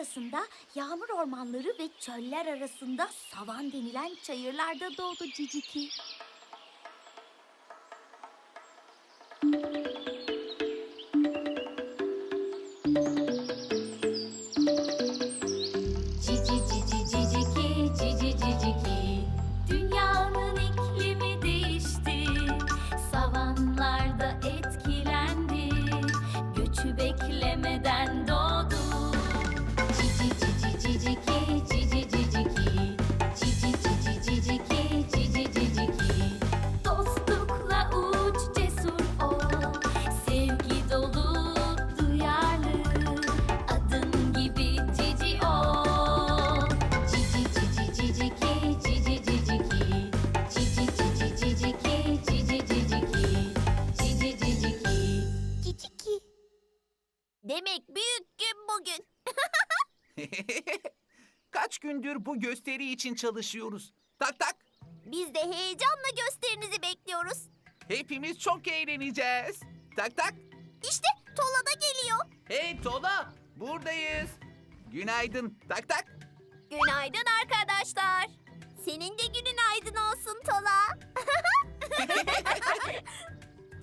ortasında yağmur ormanları ve çöller arasında savan denilen çayırlarda doğdu Ciciki. Gündür bu gösteri için çalışıyoruz. Tak tak. Biz de heyecanla gösterinizi bekliyoruz. Hepimiz çok eğleneceğiz. Tak tak. İşte Tola da geliyor. Hey Tola, buradayız. Günaydın. Tak tak. Günaydın arkadaşlar. Senin de günün aydın olsun Tola.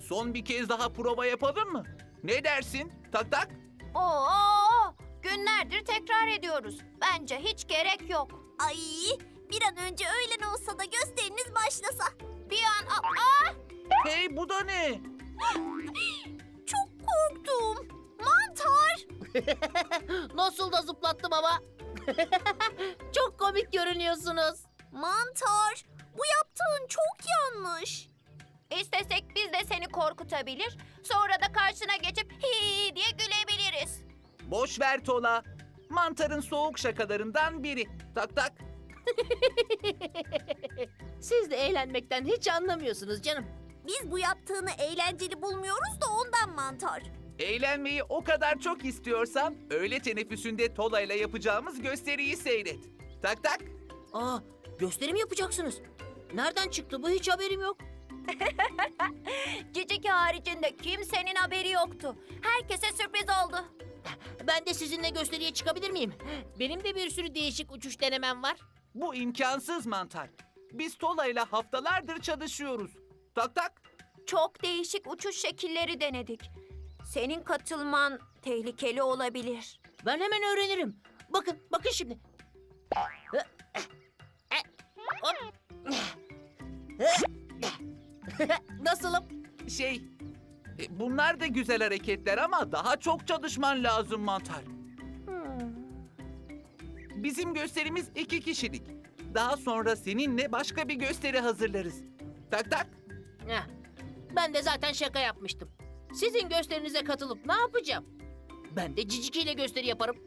Son bir kez daha prova yapalım mı? Ne dersin? Tak tak. Oo, günlerdir tekrar ediyoruz. Bence hiç gerek yok. Ay bir an önce öğlen olsa da gösteriniz başlasa. Bir an... Aa, Hey bu da ne? Çok korktum. Mantar. Nasıl da zıplattım ama. Çok komik görünüyorsunuz. Mantar. Bu yaptığın çok yanlış. istesek biz de seni korkutabilir. Sonra da karşına geçip hi diye gülebiliriz. Boş ver Tola. Mantarın soğuk şakalarından biri. Tak tak. Siz de eğlenmekten hiç anlamıyorsunuz canım. Biz bu yaptığını eğlenceli bulmuyoruz da ondan mantar. Eğlenmeyi o kadar çok istiyorsan öğle teneffüsünde Tola ile yapacağımız gösteriyi seyret. Tak tak. Aa, gösteri mi yapacaksınız? Nereden çıktı bu hiç haberim yok. Ciciki haricinde kimsenin haberi yoktu. Herkese sürpriz oldu. Ben de sizinle gösteriye çıkabilir miyim? Benim de bir sürü değişik uçuş denemem var. Bu imkansız mantar. Biz Tola ile haftalardır çalışıyoruz. Tak tak. Çok değişik uçuş şekilleri denedik. Senin katılman tehlikeli olabilir. Ben hemen öğrenirim. Bakın, bakın şimdi. Hop. Nasılım? Şey, bunlar da güzel hareketler ama daha çok çalışman lazım mantar. Bizim gösterimiz iki kişilik. Daha sonra seninle başka bir gösteri hazırlarız. Tak tak. Heh, Ben de zaten şaka yapmıştım. Sizin gösterinize katılıp ne yapacağım? Ben de Ciciki ile gösteri yaparım.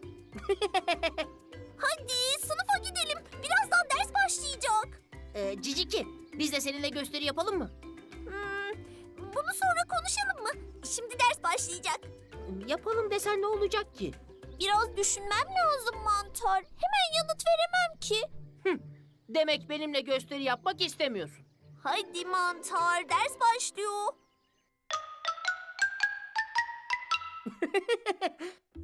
Hadi sınıfa gidelim. Birazdan ders başlayacak. Ee, Ciciki, biz de seninle gösteri yapalım mı? Şimdi ders başlayacak. Yapalım desen ne olacak ki? Biraz düşünmem lazım mantar. Hemen yanıt veremem ki. Demek benimle gösteri yapmak istemiyorsun. Hadi mantar ders başlıyor.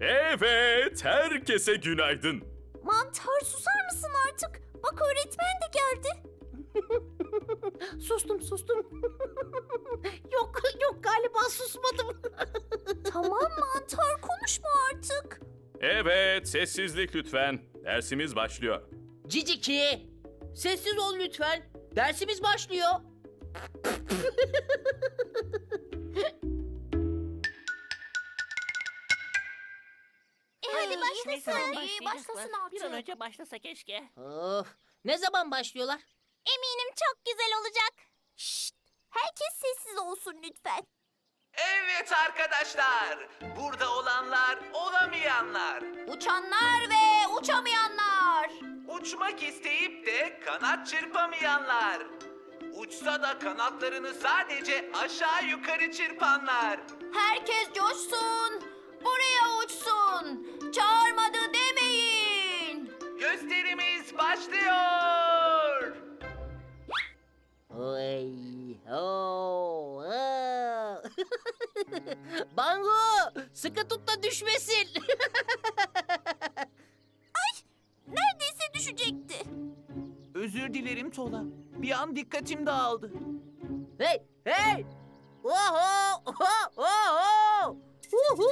Evet, herkese günaydın. Mantar susar mısın artık? Bak öğretmen de geldi. Sustum, sustum. yok, yok galiba susmadım. Tamam mantar konuşma artık. Evet, sessizlik lütfen. Dersimiz başlıyor. Ciciki, sessiz ol lütfen. Dersimiz başlıyor. E hadi başlasın. İyi, başlasın Bir an artık. önce başlasa keşke. Of, ne zaman başlıyorlar? Eminim çok güzel olacak. Şşt, herkes sessiz olsun lütfen. Evet arkadaşlar. Burada olanlar, olamayanlar. Uçanlar ve uçamayanlar. Uçmak isteyip de kanat çırpamayanlar. Uçsa da kanatlarını sadece aşağı yukarı çırpanlar. Herkes coşsun. Buraya uçsun. Çağırmadı demeyin. Gösterimiz başlıyor. düşmesin. Ay neredeyse düşecekti. Özür dilerim Tola. Bir an dikkatim dağıldı. Hey hey! Oho! Oho! Oho! Uhu!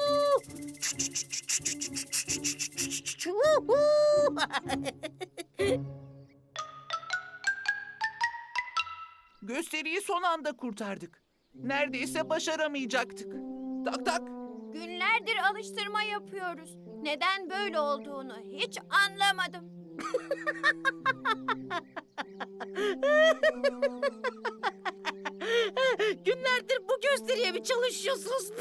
Uhu! Gösteriyi son anda kurtardık. Neredeyse başaramayacaktık. Tak tak. Günlerdir alıştırma yapıyoruz. Neden böyle olduğunu hiç anlamadım. Günlerdir bu gösteriye mi çalışıyorsunuz?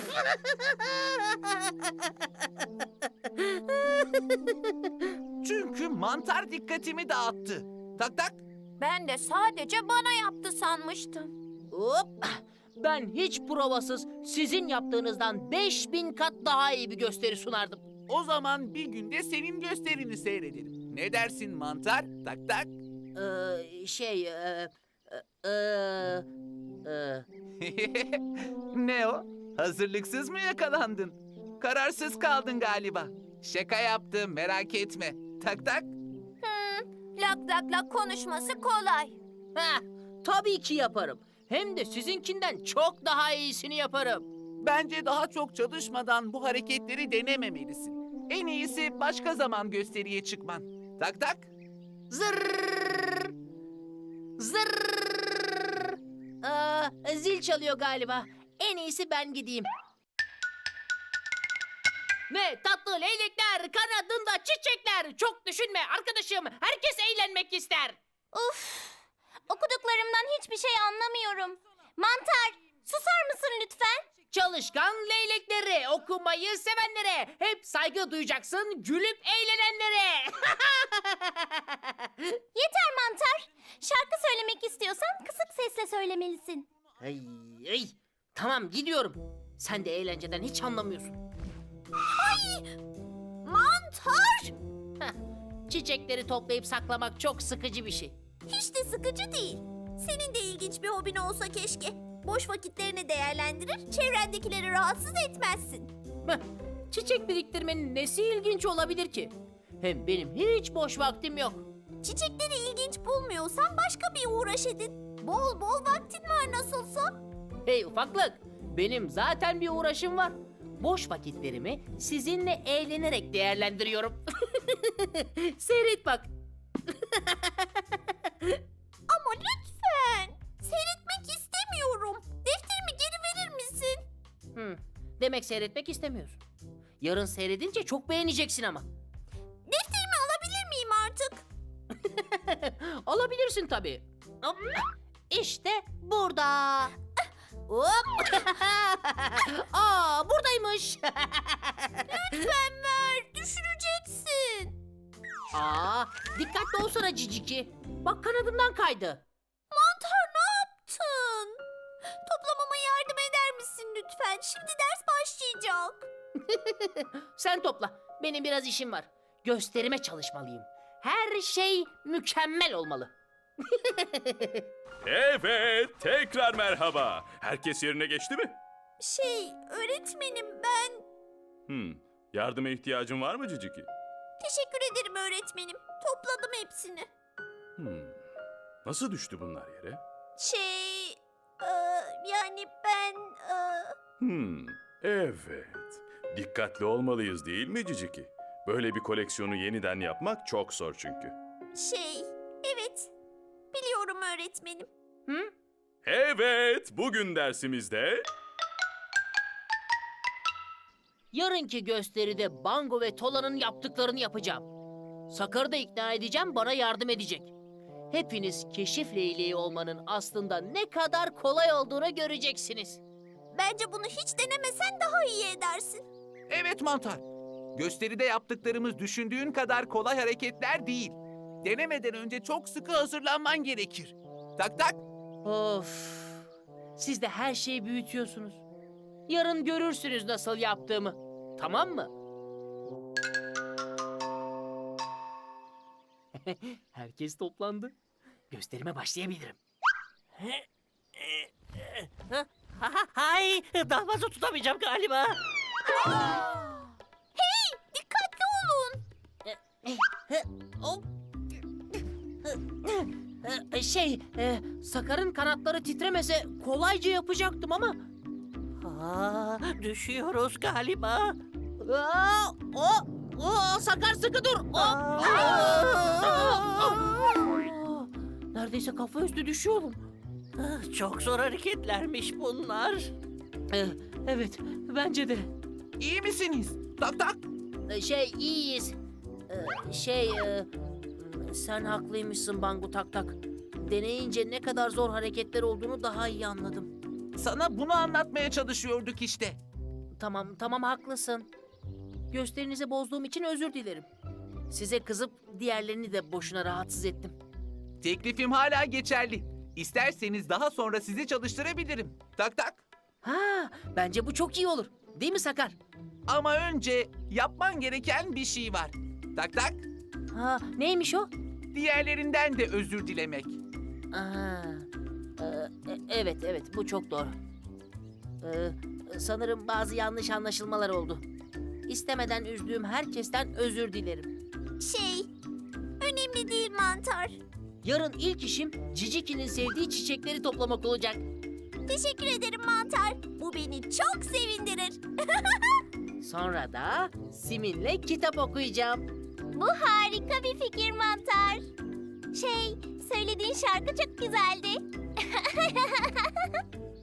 Çünkü mantar dikkatimi dağıttı. Tak tak. Ben de sadece bana yaptı sanmıştım. Hop! Ben hiç provasız sizin yaptığınızdan 5000 kat daha iyi bir gösteri sunardım. O zaman bir günde senin gösterini seyredelim. Ne dersin mantar? Tak tak. Ee, şey, e, e, e, e, ne o? Hazırlıksız mı yakalandın? Kararsız kaldın galiba. Şaka yaptım merak etme. Tak tak. Lak lak lak konuşması kolay. heh, tabii ki yaparım. Hem de sizinkinden çok daha iyisini yaparım. Bence daha çok çalışmadan bu hareketleri denememelisin. En iyisi başka zaman gösteriye çıkman. Tak tak. Zırrrr. Zırrrr. Aa, zil çalıyor galiba. En iyisi ben gideyim. Ne tatlı leylekler, kanadında çiçekler. Çok düşünme arkadaşım. Herkes eğlenmek ister. Uf! Okuduklarımdan hiçbir şey anlamıyorum. Mantar, susar mısın lütfen? Çalışkan leylekleri, okumayı sevenlere, hep saygı duyacaksın gülüp eğlenenlere. Yeter mantar. Şarkı söylemek istiyorsan kısık sesle söylemelisin. ay, ay. Tamam gidiyorum. Sen de eğlenceden hiç anlamıyorsun. Mantar! Çiçekleri toplayıp saklamak çok sıkıcı bir şey. Hiç de sıkıcı değil. Senin de ilginç bir hobin olsa keşke. Boş vakitlerini değerlendirir, çevrendekileri rahatsız etmezsin. Heh, Çiçek biriktirmenin nesi ilginç olabilir ki? Hem benim hiç boş vaktim yok. Çiçekleri ilginç bulmuyorsan başka bir uğraş edin. Bol bol vaktin var nasılsa. Hey ufaklık, benim zaten bir uğraşım var. Boş vakitlerimi sizinle eğlenerek değerlendiriyorum. Seyret bak. Ama lütfen. Seyretmek istemiyorum. Defterimi geri verir misin? Hmm, demek seyretmek istemiyorsun. Yarın seyredince çok beğeneceksin ama. Defterimi alabilir miyim artık? Alabilirsin tabii. Hop. İşte burada. Hop. Aa, buradaymış. Lütfen. Aa, dikkatli olsana ciciki. Bak kanadımdan kaydı. Mantar ne yaptın? Toplamama yardım eder misin lütfen? Şimdi ders başlayacak. Sen topla. Benim biraz işim var. Gösterime çalışmalıyım. Her şey mükemmel olmalı. Evet, tekrar merhaba. Herkes yerine geçti mi? Şey, öğretmenim ben... Hmm, yardıma ihtiyacın var mı Ciciki? Teşekkür ederim öğretmenim. Topladım hepsini. Hmm, nasıl düştü bunlar yere? Şey, e, yani ben... e, Hmm, evet. Dikkatli olmalıyız değil mi Ciciki? Böyle bir koleksiyonu yeniden yapmak çok zor çünkü. şey, evet. Biliyorum öğretmenim. Hı? Evet, bugün dersimizde... Yarınki gösteride Bango ve Tola'nın yaptıklarını yapacağım. Sakar'ı da ikna edeceğim, bana yardım edecek. Hepiniz keşif leyleği olmanın aslında ne kadar kolay olduğunu göreceksiniz. Bence bunu hiç denemesen daha iyi edersin. Evet mantar. Gösteride yaptıklarımız düşündüğün kadar kolay hareketler değil. Denemeden önce çok sıkı hazırlanman gerekir. Tak tak. Of. Siz de her şeyi büyütüyorsunuz. Yarın görürsünüz nasıl yaptığımı. Tamam mı? Herkes toplandı. Gösterime başlayabilirim. Hay, daha fazla tutamayacağım galiba. Hey, dikkatli olun. E, şey, e, Sakar'ın kanatları titremese kolayca yapacaktım ama... Aa, düşüyoruz galiba. Aa, o, o, Sakar sıkı dur. O, Aa! Neredeyse kafa üstü düşüyorum. Çok zor hareketlermiş bunlar. Eh, Evet, bence de. İyi misiniz? Tak tak. E, Şey, iyiyiz. E, Şey, e, sen haklıymışsın Bangu Tak Tak. Deneyince ne kadar zor hareketler olduğunu daha iyi anladım. Sana bunu anlatmaya çalışıyorduk işte. Tamam, tamam haklısın. Gösterinizi bozduğum için özür dilerim. Size kızıp diğerlerini de boşuna rahatsız ettim. Teklifim hala geçerli. İsterseniz daha sonra sizi çalıştırabilirim. Tak tak. Ha, bence bu çok iyi olur. Değil mi Sakar? Ama önce yapman gereken bir şey var. Tak tak. Ha, neymiş o? Diğerlerinden de özür dilemek. Aa, evet, evet bu çok doğru. Ee, sanırım bazı yanlış anlaşılmalar oldu. İstemeden üzdüğüm herkesten özür dilerim. Şey, önemli değil mantar. Yarın ilk işim Ciciki'nin sevdiği çiçekleri toplamak olacak. Teşekkür ederim mantar. Bu beni çok sevindirir. Sonra da Simin'le kitap okuyacağım. Bu harika bir fikir mantar. Şey, söylediğin şarkı çok güzeldi.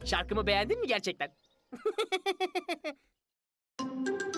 Şarkımı beğendin mi gerçekten?